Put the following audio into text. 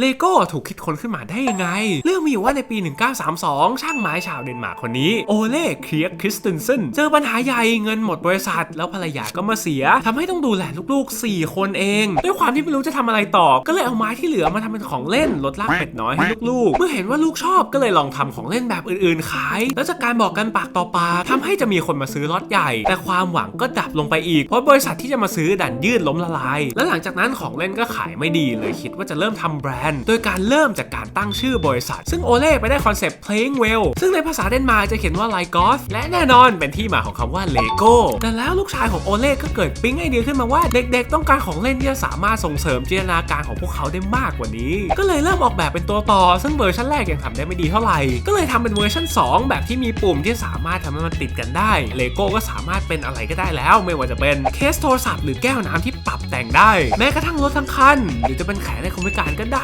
เลโก้ถูกคิดค้นขึ้นมาได้ยังไง เรื่องมีอยู่ว่าในปี 1932 ช่างไม้ชาวเดนมาร์กคนนี้ โอเล่เคลียร์คริสเตนเซนเจอปัญหาใหญ่เงินหมดบริษัท แล้วภรรยาก็มาเสียทำให้ต้องดูแลลูกๆ 4 คนเอง ด้วยความที่ไม่รู้จะทำอะไรต่อ ก็เลยเอาไม้ที่เหลือมาทำเป็นของเล่นลดลากเป็ดน้อยให้ลูกๆ เมื่อเห็นว่าลูกชอบก็เลยลองทำของเล่นแบบอื่นๆ ขาย แล้วจากการบอกกันปากต่อปากทำให้จะมีคนมาซื้อล็อตใหญ่ แต่ความหวังก็ดับลงไปอีกเพราะบริษัทที่จะมาซื้อดันยืดล้มละลาย และหลังจากนั้นของเล่นก็ขายไม่ดีเลยคิดว่าจะเริ่มทำแบรนด์ โดยการเริ่มจากการตั้งชื่อบริษัท ซึ่งโอเล่ไปได้คอนเซปต์ playing well ซึ่งในภาษาเดนมาร์กจะเขียนว่า like golf และแน่นอนเป็นที่มาของคำว่า Lego แต่แล้วลูกชายของโอเล่ก็เกิดปิ๊งไอเดียขึ้นมาว่าเด็กๆ ต้องการของเล่นที่จะสามารถส่งเสริมจินตนาการของพวกเขาได้มากกว่านี้ ก็เลยเริ่มออกแบบเป็นตัวต่อ ซึ่งเวอร์ชันแรกยังทำได้ไม่ดีเท่าไหร่ ก็เลยทำเป็นเวอร์ชัน2 แบบที่มีปุ่มที่สามารถทำให้มันติดกันได้เลโก้ก็สามารถเป็นอะไรก็ได้แล้ว ไม่ว่าจะเป็นเคสโทรศัพท์หรือแก้วน้ำที่ปรับแต่งได้ แม้กระทั่งรถทั้งคัน หรือจะเป็นแขนในคนพิการก็ได้